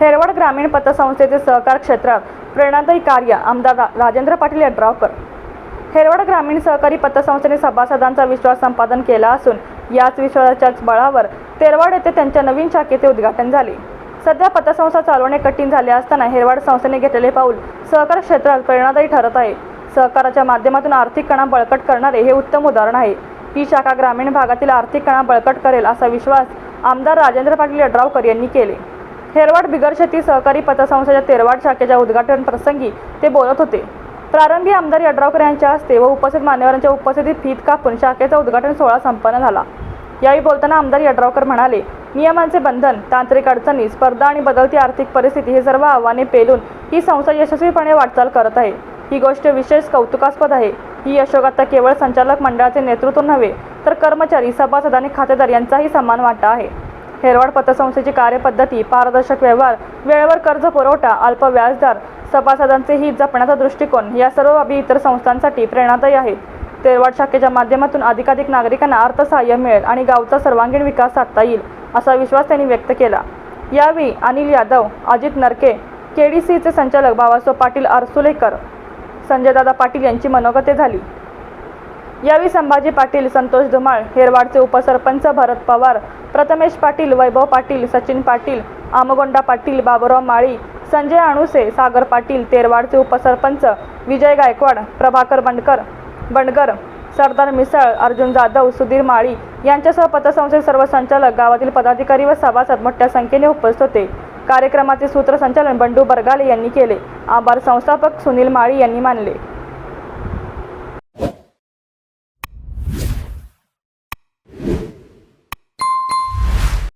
हेरवड ग्रामीण पतसंस्थेचे सहकार क्षेत्रात प्रेरणादायी कार्य आमदार रा- राजेंद्र पाटील यड्रावकर हेरवड ग्रामीण सहकारी पतसंस्थेने सभासदांचा विश्वास संपादन केला असून याच विश्वासाच्याच बळावर तेरवाड येथे त्यांच्या नवीन शाखेचे उद्घाटन झाले. सध्या पतसंस्था चालवणे कठीण झाले असताना हेरवाड संस्थेने घेतलेले पाऊल सहकार क्षेत्रात प्रेरणादायी ठरत आहे. सहकाराच्या माध्यमातून आर्थिक कणा बळकट करणारे हे उत्तम उदाहरण आहे. ही शाखा ग्रामीण भागातील आर्थिक कणा बळकट करेल असा विश्वास आमदार राजेंद्र पाटील यड्रावकर यांनी केले. हेरवाड बिगरशेती सहकारी पतसंस्थेच्या तेरवाड शाखेच्या उद्घाटन प्रसंगी ते बोलत होते. प्रारंभी आमदार यड्रावकर यांच्या हस्ते व उपस्थित मान्यवरांच्या उपस्थितीत फीत कापून शाखेचा उद्घाटन सोहळा संपन्न झाला. यावेळी बोलताना आमदार यड्रावकर म्हणाले नियमांचे बंधन तांत्रिक अडचणी स्पर्धा आणि बदलती आर्थिक परिस्थिती हे सर्व आव्हाने पेलून ही संस्था यशस्वीपणे वाटचाल करत आहे. ही गोष्ट विशेष कौतुकास्पद आहे. ही यशोगाथा केवळ संचालक मंडळाचे नेतृत्व नव्हे तर कर्मचारी सभासद आणि खातेदार यांचाही समान वाटा आहे. हेरवाड पतसंस्थेची कार्यपद्धती पारदर्शक व्यवहार वेळेवर कर्ज पुरवठा अल्प व्याजदर सभासदांचे हित जपण्याचा दृष्टिकोन या सर्व बाबी इतर संस्थांसाठी प्रेरणादायी आहेत. तेरवाड शाखेच्या माध्यमातून अधिकाधिक नागरिकांना अर्थसहाय्य मिळेल आणि गावचा सर्वांगीण विकास साधता येईल असा विश्वास त्यांनी व्यक्त केला. यावेळी अनिल यादव अजित नरके सीचे संचालक बाबासाहेब पाटील आरसुलेकर संजयदादा पाटील यांची मनोगते झाली. यावेळी संभाजी पाटील संतोष धुमाळ हेरवाडचे उपसरपंच भरत पवार प्रथमेश पाटील वैभव पाटील सचिन पाटील आमगोंडा पाटील बाबुराव माळी संजय अणुसे सागर पाटील तेरवाडचे उपसरपंच विजय गायकवाड प्रभाकर बंडकर बंडगर सरदार मिसळ अर्जुन जाधव सुधीर माळी यांच्यासह पतसंस्थेचे सर्व संचालक गावातील पदाधिकारी व सभासद मोठ्या संख्येने उपस्थित होते. कार्यक्रमाचे सूत्रसंचालन बंडू बरगाले यांनी केले. आभार संस्थापक सुनील माळी यांनी मानले.